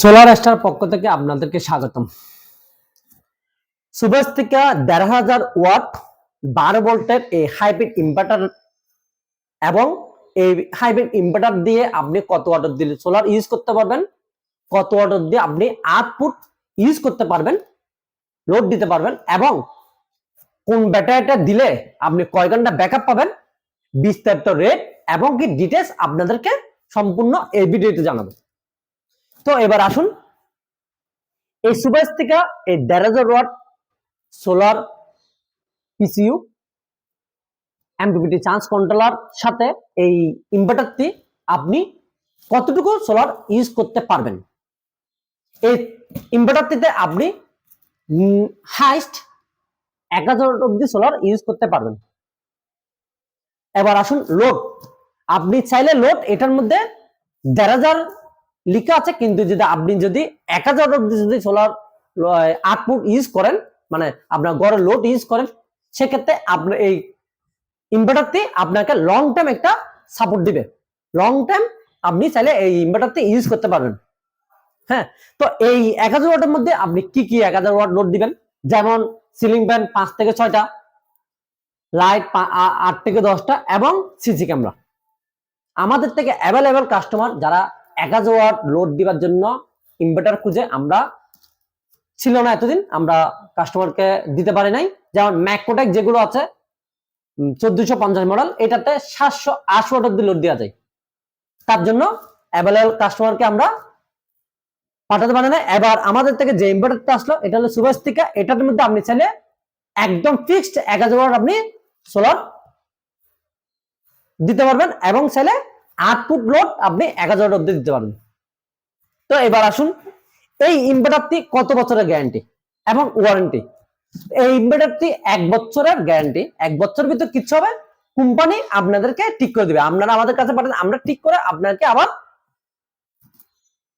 Solar star পক্ষ থেকে আপনাদেরকে স্বাগতম। সুভাষ থেকে দেড় হাজার ওয়াট বারো ভোল্টের এই হাইব্রিড ইনভার্টার এবং এই হাইব্রিড ইনভার্টার দিয়ে আপনি কত ওয়াট দিলে সোলার ইউজ করতে পারবেন? কত ওয়াট দিয়ে আপনি আউটপুট ইউজ করতে পারবেন? লোড দিতে পারবেন এবং কোন ব্যাটারিটা দিলে আপনি কয় ঘণ্টা ব্যাকআপ পাবেন? বিস্তারিত রেট এবং কি ডিটেলস আপনাদেরকে সম্পূর্ণ এই ভিডিওতে জানাব। তো এবার আসুন, এই সুবেশ থেকে এই দেড় হাজার watt solar PCU MPPT charge controller সাথে এই ইনভার্টারটি আপনি কতটুকু সোলার ইউজ করতে পারবেন? এই ইনভার্টারটিতে আপনি হাইস্ট এক হাজার অব্দি সোলার ইউজ করতে পারবেন। এবার আসুন লোড আপনি চাইলে লোড এটার মধ্যে দেড় হাজার লিখা আছে, কিন্তু যদি আপনি যদি এক হাজার অব্দি যদি সোলার আউটপুট ইউজ করেন মানে আপনার ঘরে লোড ইউজ করেন, সেক্ষেত্রে আপনার এই ইনভার্টারটি আপনাকে লং টাইম একটা সাপোর্ট দিবে। লং টাইম আপনি চাইলে এই ইনভার্টারটি ইউজ করতে পারবেন। হ্যাঁ তো এই এক হাজার ওয়াটের মধ্যে আপনি কি কি এক হাজার ওয়াট লোড দিবেন? যেমন সিলিং ফ্যান পাঁচ থেকে ছয়টা লাইট আট থেকে দশটা এবং সিসি ক্যামেরা আমাদের থেকে অ্যাভেলেবেল কাস্টমার যারা এক হাজার লোড দিবার জন্য ইনভার্টার খুঁজে আমরা ছিল না এতদিন, আমরা কাস্টমারকে দিতে পারি নাই। যেমন ম্যাকোটেক যেগুলো আছে চোদ্দশো পঞ্চাশ মডেল এটাতে সাতশো আশি ওয়াট অব্দি লোড দেওয়া যায়। তার জন্য অ্যাভেলেবেল কাস্টমারকে আমরা পাঠাতে পারি না এবার আমাদের থেকে যে ইনভার্টারটা আসলো, এটা হলো সুভাষিকা এটার মধ্যে আপনি চাইলে একদম ফিক্সড এক হাজার আপনি সোলার দিতে পারবেন এবং চাইলে আউটপুট লোড আপনি এক হাজার অব্দি দিতে পারবেন। তো এবার আসুন, এই ইনভার্টারটি কত বছরের গ্যারান্টি এবং ওয়ারেন্টি এই ইনভার্টারটি এক বছরের গ্যারান্টি এক বছর ভিতর কিচ্ছু হবে কোম্পানি আপনাদেরকে ঠিক করে দিবে। আপনারা আমাদের কাছে পাঠান, আমরা ঠিক করে আপনাকে আবার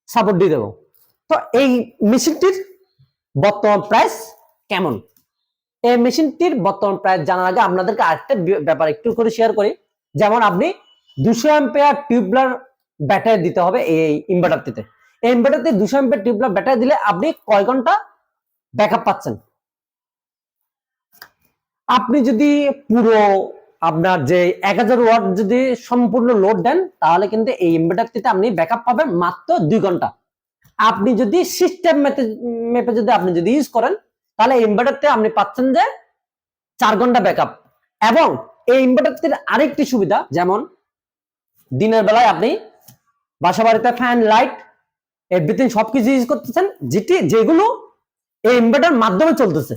সাপোর্ট দিয়ে দেবো। তো এই মেশিনটির বর্তমান প্রাইস কেমন? এই মেশিনটির বর্তমান প্রাইস জানার আগে আপনাদেরকে আরেকটা ব্যাপার একটু করে শেয়ার করি। যেমন আপনি দুশো অ্যাম্পেয়ার টিউবলার ব্যাটারি দিতে হবে এই ইনভার্টারটিতে এই ইনভার্টারতে দুশো অ্যাম্পেয়ার টিউবলার ব্যাটারি দিলে আপনি কয় ঘণ্টা ব্যাকআপ পাচ্ছেন? আপনি যদি পুরো আপনার যে এক হাজার ওয়াট যদি সম্পূর্ণ লোড দেন, তাহলে কিন্তু এই ইনভার্টারটিতে আপনি ব্যাকআপ পাবেন মাত্র দুই ঘণ্টা। আপনি যদি সিস্টেম মেপে যদি আপনি যদি ইউজ করেন, তাহলে ইনভার্টারতে আপনি পাচ্ছেন যে চার ঘণ্টা ব্যাকআপ এবং এই ইনভার্টারটির আরেকটি সুবিধা, যেমন দিনের বেলায় আপনি বাসা বাড়িতে ফ্যান লাইট এভরিথিং সবকিছু ইউজ করতেছেন যেটি যেগুলো এই ইনভার্টার মাধ্যমে চলতেছে।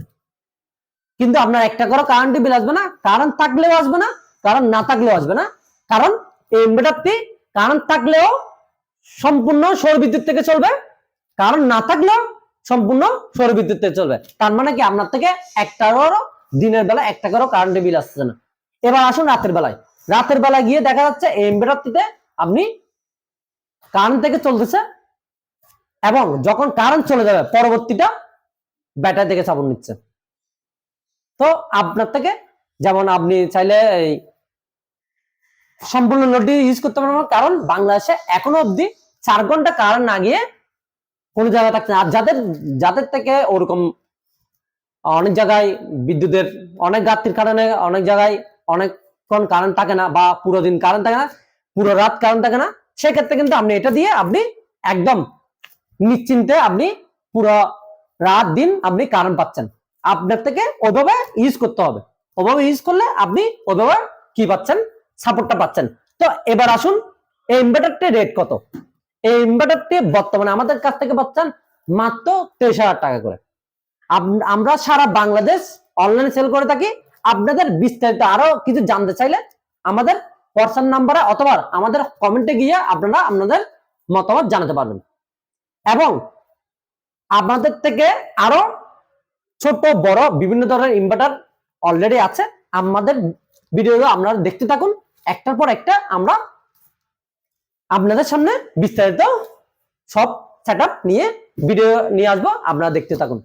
কিন্তু আপনার একটা করে কারেন্ট বিল আসবে না কারেন্ট থাকলেও আসবে না কারণ না থাকলেও আসবে না। কারণ এই ইনভার্টারটি কারেন্ট থাকলেও সম্পূর্ণ সৌর বিদ্যুৎ থেকে চলবে কারণ না থাকলেও সম্পূর্ণ সৌর বিদ্যুৎ থেকে চলবে। তার মানে কি আপনার থেকে একটারও দিনের বেলা একটা করে কারেন্ট বিল আসছে না। এবার আসুন রাতের বেলায়। রাতের বেলায় গিয়ে দেখা যাচ্ছে ইনভার্টারটিতে আপনি কারেন্ট থেকে চলতেছে এবং যখন কারেন্ট চলে যাবে, পরবর্তীটা ব্যাটারি থেকে চাপন নিচ্ছে। তো আপনার থেকে যেমন আপনি চাইলে এই সম্পূর্ণ লোডটি ইউজ করতে পারবেন, কারণ বাংলাদেশে এখনও অবধি চার ঘণ্টা কারেন্ট না গিয়ে কোনো জায়গায় থাকছে আর যাদের যাদের থেকে ওরকম অনেক জায়গায় বিদ্যুতের অনেক ঘাটতির কারণে অনেক জায়গায় অনেকক্ষণ কারেন্ট থাকে না বা পুরো দিন কারেন্ট থাকে না, পুরো রাত কারেন্ট থাকে না, সেক্ষেত্রে কিন্তু আপনি এটা দিয়ে আপনি একদম নিশ্চিন্তে আপনি পুরো রাত দিন আপনি কারেন্ট পাচ্ছেন। আপনার থেকে ওইভাবে ইউজ করতে হবে। ওইভাবে ইউজ করলে আপনি ওইভাবে কি পাচ্ছেন? সাপোর্টটা পাচ্ছেন। তো এবার আসুন, এই ইনভার্টারটি রেট কত? এই ইনভার্টারটি বর্তমানে আমাদের কাছ থেকে পাচ্ছেন মাত্র তেইশ টাকা করে। আমরা সারা বাংলাদেশ অনলাইনে সেল করে থাকি আপনাদের বিস্তারিত আরও কিছু জানতে চাইলে আমাদের হোয়াটসঅ্যাপ নাম্বারে অথবা আমাদের কমেন্টে গিয়ে আপনারা আপনাদের মতামত জানাতে পারবেন। এবং আপনাদের থেকে আরও ছোট, বড়, বিভিন্ন ধরনের ইনভার্টার অলরেডি আছে। আমাদের ভিডিও আপনারা দেখতে থাকুন। একটার পর একটা আমরা আপনাদের সামনে বিস্তারিত সব সেট নিয়ে ভিডিও নিয়ে আসব। আপনারা দেখতে থাকুন।